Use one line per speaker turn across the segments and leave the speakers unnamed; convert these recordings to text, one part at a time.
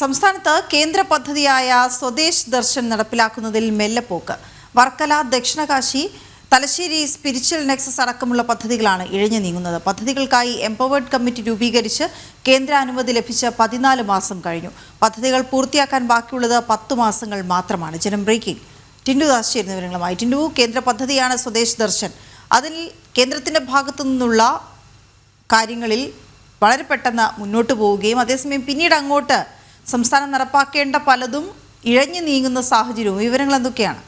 സംസ്ഥാനത്ത് കേന്ദ്ര പദ്ധതിയായ സ്വദേശ് ദർശൻ നടപ്പിലാക്കുന്നതിൽ മെല്ലെപ്പോക്ക് വർക്കല ദക്ഷിണകാശി തലശ്ശേരി സ്പിരിച്വൽ നെക്സസ് അടക്കമുള്ള പദ്ധതികളാണ് ഇഴഞ്ഞു നീങ്ങുന്നത്. പദ്ധതികൾക്കായി എംപവേർഡ് കമ്മിറ്റി രൂപീകരിച്ച് കേന്ദ്ര അനുമതി ലഭിച്ച് പതിനാല് മാസം കഴിഞ്ഞു. പദ്ധതികൾ പൂർത്തിയാക്കാൻ ബാക്കിയുള്ളത് പത്തു മാസങ്ങൾ മാത്രമാണ്. ജനം ബ്രേക്കിംഗ്. ടിൻഡു ദാസ് ചേരുന്ന വിവരങ്ങളുമായി. ടിൻഡു കേന്ദ്ര പദ്ധതിയാണ് സ്വദേശ് ദർശൻ. അതിൽ കേന്ദ്രത്തിന്റെ ഭാഗത്തു നിന്നുള്ള കാര്യങ്ങളിൽ വളരെ പെട്ടെന്ന് മുന്നോട്ട് പോവുകയും അതേസമയം പിന്നീട് അങ്ങോട്ട് സംസ്ഥാനം നടപ്പാക്കേണ്ട പലതും ഇഴഞ്ഞു നീങ്ങുന്ന സാഹചര്യവും. വിവരങ്ങൾ എന്തൊക്കെയാണ്?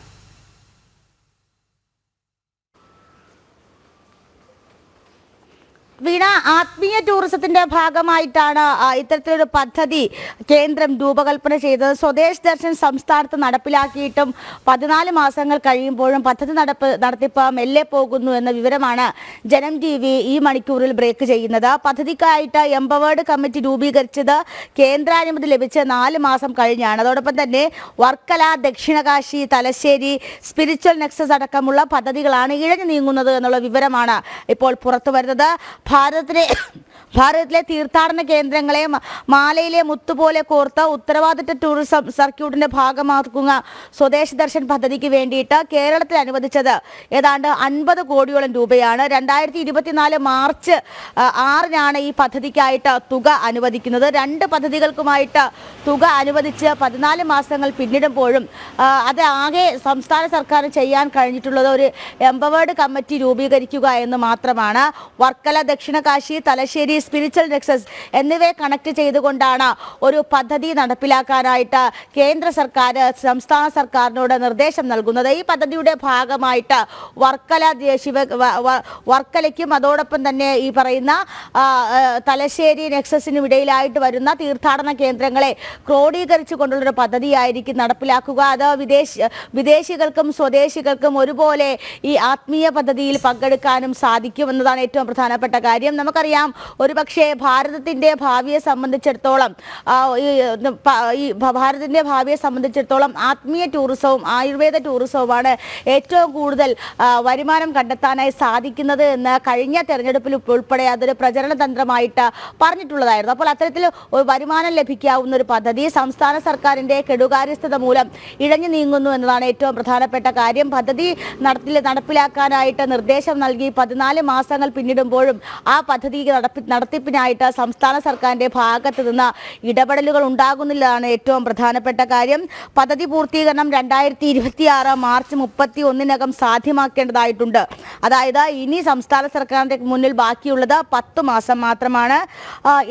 വീണ ആത്മീയ ടൂറിസത്തിന്റെ ഭാഗമായിട്ടാണ് ഇത്തരത്തിലൊരു പദ്ധതി കേന്ദ്രം രൂപകൽപ്പന ചെയ്തത്. സ്വദേശ് ദർശൻ സംസ്ഥാനത്ത് നടപ്പിലാക്കിയിട്ടും പതിനാല് മാസങ്ങൾ കഴിയുമ്പോഴും പദ്ധതി നടപ്പ് നടത്തിപ്പ് മെല്ലെ പോകുന്നു എന്ന വിവരമാണ് ജനം ടി വി ഈ മണിക്കൂറിൽ ബ്രേക്ക് ചെയ്യുന്നത്. പദ്ധതിക്കായിട്ട് എംപവേർഡ് കമ്മിറ്റി രൂപീകരിച്ചത് കേന്ദ്രാനുമതി ലഭിച്ച നാല് മാസം കഴിഞ്ഞാണ്. അതോടൊപ്പം തന്നെ വർക്കല ദക്ഷിണകാശി തലശ്ശേരി സ്പിരിച്വൽ നെക്സസ് അടക്കമുള്ള പദ്ധതികളാണ് ഇഴഞ്ഞു നീങ്ങുന്നത് എന്നുള്ള വിവരമാണ് ഇപ്പോൾ പുറത്തു വരുന്നത് ഭാരതത്തിലെ ഭാരതത്തിലെ തീർത്ഥാടന കേന്ദ്രങ്ങളെ മാലയിലെ മുത്തുപോലെ കോർത്ത ഉത്തരവാദിത്ത ടൂറിസം സർക്യൂട്ടിന്റെ ഭാഗമാക്കുന്ന സ്വദേശ് ദർശൻ പദ്ധതിക്ക് വേണ്ടിയിട്ട് കേരളത്തിൽ അനുവദിച്ചത് ഏതാണ്ട് അൻപത് കോടിയോളം രൂപയാണ്. രണ്ടായിരത്തി ഇരുപത്തിനാല് മാർച്ച് ആറിനാണ് ഈ പദ്ധതിക്കായിട്ട് തുക അനുവദിക്കുന്നത്. രണ്ട് പദ്ധതികൾക്കുമായിട്ട് തുക അനുവദിച്ച് പതിനാല് മാസങ്ങൾ പിന്നിടുമ്പോഴും അത് ആകെ സംസ്ഥാന സർക്കാർ ചെയ്യാൻ കഴിഞ്ഞിട്ടുള്ളത് ഒരു എംപവേർഡ് കമ്മിറ്റി രൂപീകരിക്കുക എന്ന് മാത്രമാണ്. വർക്കല ദക്ഷിണകാശി തലശ്ശേരി സ്പിരിച്വൽ നെക്സസ് എന്നിവയെ കണക്ട് ചെയ്തുകൊണ്ടാണ് ഒരു പദ്ധതി നടപ്പിലാക്കാനായിട്ട് കേന്ദ്ര സർക്കാർ സംസ്ഥാന സർക്കാരിനോട് നിർദ്ദേശം നൽകുന്നത്. ഈ പദ്ധതിയുടെ ഭാഗമായിട്ട് വർക്കല ശിവ വർക്കലയ്ക്കും അതോടൊപ്പം തന്നെ ഈ പറയുന്ന തലശ്ശേരി നെക്സസിനും ഇടയിലായിട്ട് വരുന്ന തീർത്ഥാടന കേന്ദ്രങ്ങളെ ക്രോഡീകരിച്ചു കൊണ്ടുള്ളൊരു പദ്ധതിയായിരിക്കും നടപ്പിലാക്കുക. അത് വിദേശ വിദേശികൾക്കും സ്വദേശികൾക്കും ഒരുപോലെ ഈ ആത്മീയ പദ്ധതിയിൽ പങ്കെടുക്കാനും സാധിക്കും എന്നതാണ് ഏറ്റവും പ്രധാനപ്പെട്ട കാര്യം. നമുക്കറിയാം ഒരുപക്ഷെ ഭാരതത്തിന്റെ ഭാവിയെ സംബന്ധിച്ചിടത്തോളം ഈ, ഭാരതത്തിന്റെ ഭാവിയെ സംബന്ധിച്ചിടത്തോളം ആത്മീയ ടൂറിസവും ആയുർവേദ ടൂറിസവുമാണ് ഏറ്റവും കൂടുതൽ വരുമാനം കണ്ടെത്താനായി സാധിക്കുന്നത് എന്ന് കഴിഞ്ഞ തെരഞ്ഞെടുപ്പിൽ ഉൾപ്പെടെ അതൊരു പ്രചരണ തന്ത്രമായിട്ട് പറഞ്ഞിട്ടുള്ളതായിരുന്നു. അപ്പോൾ അത്തരത്തിൽ വരുമാനം ലഭിക്കാവുന്ന ഒരു പദ്ധതി സംസ്ഥാന സർക്കാരിന്റെ കെടുകാര്യസ്ഥത മൂലം ഇഴഞ്ഞു നീങ്ങുന്നു എന്നതാണ് ഏറ്റവും പ്രധാനപ്പെട്ട കാര്യം. പദ്ധതി നടത്തി നടപ്പിലാക്കാനായിട്ട് നിർദ്ദേശം നൽകി പതിനാല് മാസങ്ങൾ പിന്നിടുമ്പോഴും ആ പദ്ധതി നടപ്പി നടത്തിപ്പിനായിട്ട് സംസ്ഥാന സർക്കാരിന്റെ ഭാഗത്ത് നിന്ന് ഇടപെടലുകൾ ഉണ്ടാകുന്നില്ലതാണ് ഏറ്റവും പ്രധാനപ്പെട്ട കാര്യം. പദ്ധതി പൂർത്തീകരണം രണ്ടായിരത്തി മാർച്ച് മുപ്പത്തി ഒന്നിനകം സാധ്യമാക്കേണ്ടതായിട്ടുണ്ട്. അതായത് ഇനി സംസ്ഥാന സർക്കാരിന്റെ മുന്നിൽ ബാക്കിയുള്ളത് പത്ത് മാസം മാത്രമാണ്.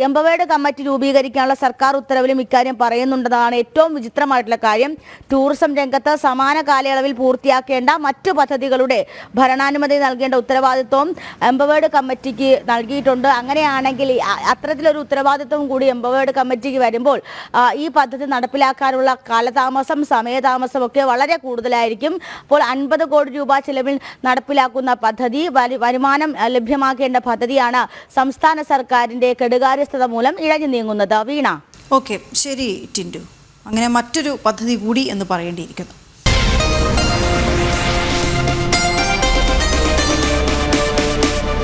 എംപവേർഡ് കമ്മിറ്റി രൂപീകരിക്കാനുള്ള സർക്കാർ ഉത്തരവിലും ഇക്കാര്യം പറയുന്നുണ്ടെന്നതാണ് ഏറ്റവും വിചിത്രമായിട്ടുള്ള കാര്യം. ടൂറിസം രംഗത്ത് സമാന കാലയളവിൽ പൂർത്തിയാക്കേണ്ട മറ്റു പദ്ധതികളുടെ ഭരണാനുമതി നൽകേണ്ട ഉത്തരവാദിത്വം എംപവേർഡ് കമ്മിറ്റിക്ക് നൽകിയിട്ടുണ്ട്. അ- അത്തരത്തിലൊരു ഉത്തരവാദിത്വം കൂടി എംപവേർഡ് കമ്മിറ്റിക്ക് വരുമ്പോൾ ഈ പദ്ധതി നടപ്പിലാക്കാനുള്ള കാലതാമസം സമയതാമസം ഒക്കെ വളരെ കൂടുതലായിരിക്കും. അപ്പോൾ അൻപത് കോടി രൂപ ചിലവിൽ നടപ്പിലാക്കുന്ന പദ്ധതി വരുമാനം ലഭ്യമാക്കേണ്ട പദ്ധതിയാണ് സംസ്ഥാന സർക്കാരിന്റെ കെടുകാര്യസ്ഥത മൂലം ഇഴഞ്ഞു നീങ്ങുന്നത്. വീണ?
ഓക്കെ ശരി ടിൻഡു. അങ്ങനെ മറ്റൊരു പദ്ധതി കൂടി എന്ന് പറയേണ്ടിയിരിക്കുന്നു.